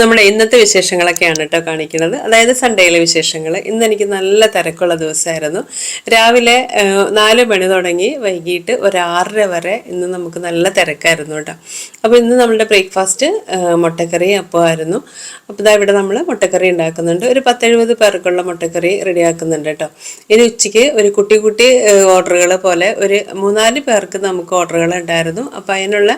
നമ്മുടെ ഇന്നത്തെ വിശേഷങ്ങളൊക്കെയാണ് കേട്ടോ കാണിക്കുന്നത്. അതായത് സൺഡേയിലെ വിശേഷങ്ങൾ ഇന്ന് എനിക്ക് നല്ല തിരക്കുള്ള ദിവസമായിരുന്നു. രാവിലെ നാല് മണി തുടങ്ങി വൈകിട്ട് ഒരു വരെ ഇന്ന് നമുക്ക് നല്ല തിരക്കായിരുന്നു കേട്ടോ. അപ്പോൾ ഇന്ന് നമ്മുടെ ബ്രേക്ക്ഫാസ്റ്റ് മുട്ടക്കറി അപ്പമായിരുന്നു. അപ്പോൾ ഇതാ ഇവിടെ നമ്മൾ മുട്ടക്കറി ഉണ്ടാക്കുന്നുണ്ട്. ഒരു പത്തെഴുപത് പേർക്കുള്ള മുട്ടക്കറി റെഡിയാക്കുന്നുണ്ട് കേട്ടോ. ഇനി ഉച്ചയ്ക്ക് ഒരു കുട്ടി കുട്ടി ഓർഡറുകൾ പോലെ ഒരു മൂന്നാൽ പേർക്ക് നമുക്ക് ഓർഡറുകൾ ഉണ്ടായിരുന്നു. അപ്പോൾ അതിനുള്ള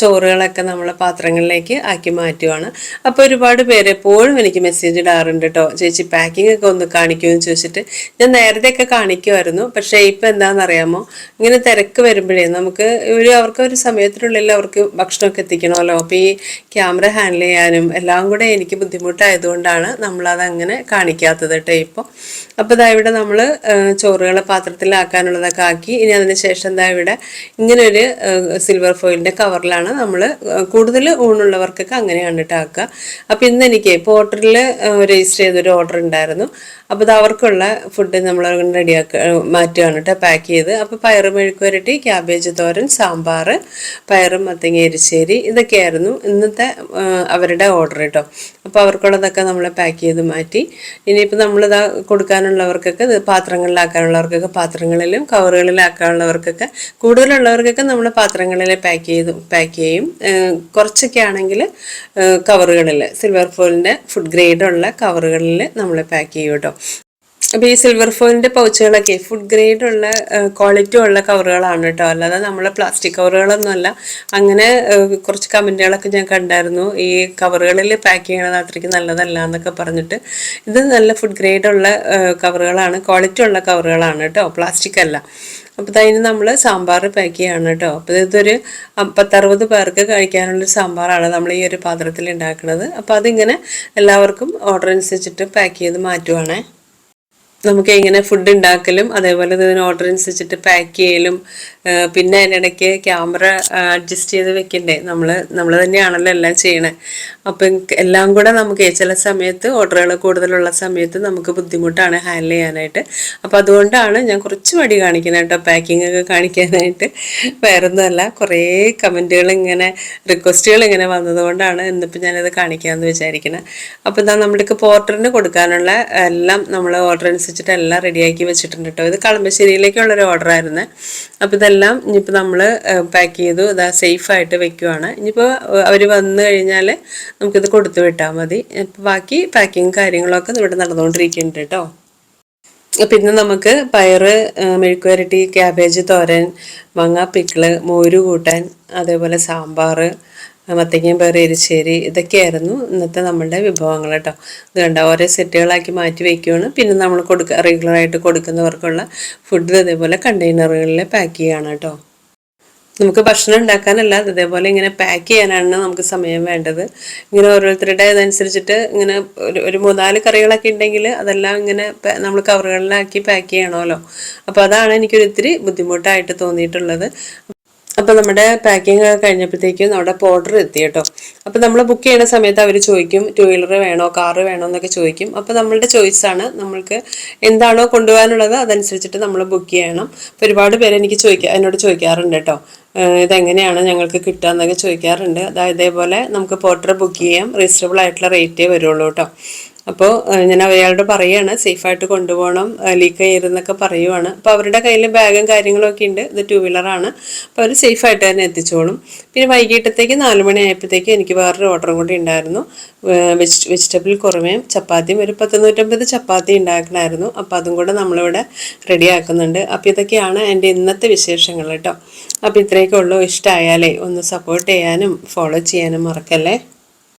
ചോറുകളൊക്കെ നമ്മൾ പാത്രങ്ങളിലേക്ക് ആക്കി മാറ്റുവാണ്. അപ്പോൾ ഒരുപാട് പേര് എപ്പോഴും എനിക്ക് മെസ്സേജ് ഇടാറുണ്ട് കേട്ടോ ചേച്ചി പാക്കിംഗ് ഒക്കെ ഒന്ന് കാണിക്കുമെന്ന് ചോദിച്ചിട്ട് ഞാൻ നേരത്തെയൊക്കെ കാണിക്കുമായിരുന്നു പക്ഷേ ഇപ്പം എന്താണെന്നറിയാമോ? ഇങ്ങനെ തിരക്ക് വരുമ്പോഴേ നമുക്ക് ഒരു അവർക്ക് ഒരു സമയത്തിനുള്ളിൽ അവർക്ക് ഭക്ഷണമൊക്കെ എത്തിക്കണമല്ലോ. അപ്പോൾ ഈ ക്യാമറ ഹാൻഡിൽ ചെയ്യാനും എല്ലാം കൂടെ എനിക്ക് ബുദ്ധിമുട്ടായതുകൊണ്ടാണ് നമ്മളത് അങ്ങനെ കാണിക്കാത്തത് കേട്ടോ ഇപ്പോൾ അപ്പോൾ ഇതാ ഇവിടെ നമ്മൾ ചോറുകൾ പാത്രത്തിലാക്കാനുള്ളതൊക്കെ ആക്കി. ഇനി അതിന് ശേഷം എന്താ ഇവിടെ ഇങ്ങനെ ഒരു സിൽവർ ഫോയിലിന്റെ കവറിലാണ് നമ്മൾ കൂടുതൽ ഊണുള്ളവർക്കൊക്കെ അങ്ങനെയാണ് കേട്ടോ ആക്കുക. അപ്പോൾ ഇന്ന് എനിക്ക് പോർട്ടലിൽ രജിസ്റ്റർ ചെയ്തൊരു ഓർഡർ ഉണ്ടായിരുന്നു. അപ്പോൾ അത് അവർക്കുള്ള ഫുഡ് നമ്മൾ റെഡിയാക്ക മാറ്റുകയാണ് കേട്ടോ പാക്ക് ചെയ്ത്. അപ്പോൾ പയറ് മെഴുക്കുവരട്ടി ക്യാബേജ് തോരൻ സാമ്പാർ പയറും മത്തങ്ങ എരിശ്ശേരി ഇതൊക്കെയായിരുന്നു ഇന്നത്തെ അവരുടെ ഓർഡർ കേട്ടോ അപ്പോൾ അവർക്കുള്ളതൊക്കെ നമ്മൾ പാക്ക് ചെയ്ത് മാറ്റി. ഇനിയിപ്പോൾ നമ്മളിതാ കൊടുക്കാനുള്ളവർക്കൊക്കെ പാത്രങ്ങളിലാക്കാനുള്ളവർക്കൊക്കെ പാത്രങ്ങളിലും കവറുകളിലാക്കാനുള്ളവർക്കൊക്കെ കൂടുതലുള്ളവർക്കൊക്കെ നമ്മൾ പാത്രങ്ങളിൽ പാക്ക് ചെയ്ത് പാക്ക് ചെയ്യും. കുറച്ചൊക്കെ ആണെങ്കിൽ കവറുകളിൽ സിൽവർ ഫോയിലിന്റെ ഫുഡ് ഗ്രേഡുള്ള കവറുകളിൽ നമ്മൾ പാക്ക് ചെയ്യും കേട്ടോ അപ്പോൾ ഈ സിൽവർ ഫോയിലിന്റെ പൗച്ചുകളൊക്കെ ഫുഡ് ഗ്രേഡ് ഉള്ള ക്വാളിറ്റി ഉള്ള കവറുകളാണ് കേട്ടോ. അല്ലാതെ നമ്മളെ പ്ലാസ്റ്റിക് കവറുകളൊന്നുമല്ല അങ്ങനെ കുറച്ച് കമന്റുകളൊക്കെ ഞാൻ കണ്ടായിരുന്നു. ഈ കവറുകളിൽ പാക്ക് ചെയ്യണത് അത്രയ്ക്ക് നല്ലതല്ല എന്നൊക്കെ പറഞ്ഞിട്ട്. ഇത് നല്ല ഫുഡ് ഗ്രേഡ് ഉള്ള കവറുകളാണ് ക്വാളിറ്റി ഉള്ള കവറുകളാണ് കേട്ടോ. പ്ലാസ്റ്റിക് അല്ല. അപ്പോൾ അതിന് നമ്മൾ സാമ്പാർ പാക്ക് ചെയ്യാണ് കേട്ടോ. അപ്പോൾ ഇതൊരു പത്തറുപത് പേർക്ക് കഴിക്കാനുള്ളൊരു സാമ്പാറാണ് നമ്മൾ ഈ ഒരു പാത്രത്തിൽ ഉണ്ടാക്കുന്നത് അപ്പോൾ അതിങ്ങനെ എല്ലാവർക്കും ഓർഡർ അനുസരിച്ചിട്ട് പാക്ക് ചെയ്ത് മാറ്റുവാണേ. നമുക്ക് ഇങ്ങനെ ഫുഡ് ഉണ്ടാക്കലും അതേപോലെ ഓർഡർ അനുസരിച്ചിട്ട് പാക്ക് ചെയ്യലും പിന്നെ അതിനിടയ്ക്ക് ക്യാമറ അഡ്ജസ്റ്റ് ചെയ്ത് വെക്കണ്ടേ? നമ്മൾ നമ്മൾ തന്നെയാണല്ലോ എല്ലാം ചെയ്യണേ. അപ്പം എല്ലാം കൂടെ നമുക്ക് ചില സമയത്ത് ഓർഡറുകൾ കൂടുതലുള്ള സമയത്ത് നമുക്ക് ബുദ്ധിമുട്ടാണ് ഹാൻഡിൽ ചെയ്യാനായിട്ട്. അപ്പോൾ അതുകൊണ്ടാണ് ഞാൻ കുറച്ച് മടി കാണിക്കുന്നത് കേട്ടോ പാക്കിംഗ് ഒക്കെ കാണിക്കാനായിട്ട്. വേറൊന്നുമല്ല കുറേ കമന്റുകൾ ഇങ്ങനെ റിക്വസ്റ്റുകൾ ഇങ്ങനെ വന്നതുകൊണ്ടാണ് ഇന്നിപ്പോൾ ഞാനത് കാണിക്കാമെന്ന് വിചാരിക്കുന്നത് അപ്പോൾ ഇതാ നമ്മൾക്ക് പോർട്ടറിന് കൊടുക്കാനുള്ള എല്ലാം നമ്മൾ ഓർഡർ അനുസരിച്ചിട്ട് എല്ലാം റെഡിയാക്കി വെച്ചിട്ടുണ്ട് കേട്ടോ. ഇത് കളമ്പശ്ശേരിയിലേക്കുള്ളൊരു ഓർഡർ ആയിരുന്നേ. അപ്പോൾ ഇതെല്ലാം ഇനിയിപ്പോൾ നമ്മൾ പാക്ക് ചെയ്തു ഇതാ സേഫായിട്ട് വെക്കുവാണ്. ഇനിയിപ്പോൾ അവർ വന്നു കഴിഞ്ഞാൽ നമുക്കിത് കൊടുത്തു വിട്ടാൽ മതി. ബാക്കി പാക്കിങ് കാര്യങ്ങളൊക്കെ ഇവിടെ നടന്നുകൊണ്ടിരിക്കുന്നുണ്ട് കേട്ടോ പിന്നെ നമുക്ക് പയറ് മെഴുക്കുവരട്ടി ക്യാബേജ് തോരൻ മാങ്ങ പിക്കിൾ മോര് കൂട്ടാൻ അതേപോലെ സാമ്പാർ മത്തങ്ങയും പയറ് എരിശ്ശേരി ഇതൊക്കെയായിരുന്നു ഇന്നത്തെ നമ്മളുടെ വിഭവങ്ങൾ കേട്ടോ. ഇത് കണ്ട ഓരോ സെറ്റുകളാക്കി മാറ്റി വയ്ക്കുകയാണ് പിന്നെ നമ്മൾ കൊടുക്കുക റെഗുലറായിട്ട് കൊടുക്കുന്നവർക്കുള്ള ഫുഡ് അതേപോലെ കണ്ടെയ്നറുകളിൽ പാക്ക് ചെയ്യുകയാണ് കേട്ടോ. നമുക്ക് ഭക്ഷണം ഉണ്ടാക്കാനല്ല അതേപോലെ ഇങ്ങനെ പാക്ക് ചെയ്യാനാണ് നമുക്ക് സമയം വേണ്ടത്. ഇങ്ങനെ ഓരോരുത്തരുടെ ഇതനുസരിച്ചിട്ട് ഇങ്ങനെ ഒരു ഒരു മൂന്നാൽ കറികളൊക്കെ ഉണ്ടെങ്കിൽ അതെല്ലാം ഇങ്ങനെ നമ്മൾ കവറുകളിലാക്കി പാക്ക് ചെയ്യണമല്ലോ. അപ്പോൾ അതാണ് എനിക്കൊരു ഇത്തിരി ബുദ്ധിമുട്ടായിട്ട് തോന്നിയിട്ടുള്ളത്. അപ്പോൾ നമ്മുടെ പാക്കിംഗ് ഒക്കെ കഴിഞ്ഞപ്പോഴത്തേക്കും നമ്മുടെ ഓർഡർ എത്തി കേട്ടോ. അപ്പോൾ നമ്മൾ ബുക്ക് ചെയ്യുന്ന സമയത്ത് അവർ ചോദിക്കും ടു വീലർ വേണോ കാറ് വേണോ എന്നൊക്കെ ചോദിക്കും. അപ്പോൾ നമ്മളുടെ ചോയ്സാണ് നമ്മൾക്ക് എന്താണോ കൊണ്ടുപോകാനുള്ളത് അതനുസരിച്ചിട്ട് നമ്മൾ ബുക്ക് ചെയ്യണം. അപ്പോൾ ഒരുപാട് പേര് എനിക്ക് ചോദിക്കുക എന്നോട് ചോദിക്കാറുണ്ട് കേട്ടോ. ഇതെങ്ങനെയാണ് ഞങ്ങൾക്ക് കിട്ടുക എന്നൊക്കെ ചോദിക്കാറുണ്ട്. അതായത് ഇതേപോലെ നമുക്ക് പോർട്ടർ ബുക്ക് ചെയ്യാം റീസണബിൾ ആയിട്ടുള്ള റേറ്റേ വരുള്ളൂ കേട്ടോ. അപ്പോൾ ഞാൻ അയാളോട് പറയുകയാണ് സേഫായിട്ട് കൊണ്ടുപോകണം ലീക്ക് ചെയ്യരുതെന്നൊക്കെ പറയുവാണ്. അപ്പോൾ അവരുടെ കയ്യിൽ ബാഗും കാര്യങ്ങളൊക്കെ ഉണ്ട് ഇത് ടൂ വീലറാണ് അപ്പോൾ അവർ സേഫായിട്ട് തന്നെ എത്തിച്ചോളും. പിന്നെ വൈകിട്ടത്തേക്ക് നാല് മണി ആയപ്പോഴത്തേക്ക് എനിക്ക് വേറൊരു ഓർഡറും കൂടി ഉണ്ടായിരുന്നു. വെജ് വെജിറ്റബിൾ കുറമയും ചപ്പാത്തിയും. ഒരു പത്ത് നൂറ്റമ്പത് ചപ്പാത്തി ഉണ്ടാക്കണമായിരുന്നു അപ്പോൾ അതും കൂടെ നമ്മളിവിടെ റെഡിയാക്കുന്നുണ്ട് അപ്പോൾ ഇതൊക്കെയാണ് എന്റെ ഇന്നത്തെ വിശേഷങ്ങൾ കേട്ടോ. അപ്പോൾ ഇത്രയൊക്കെ ഉള്ളൂ. ഇഷ്ടമായാലേ ഒന്ന് സപ്പോർട്ട് ചെയ്യാനും ഫോളോ ചെയ്യാനും മറക്കല്ലേ?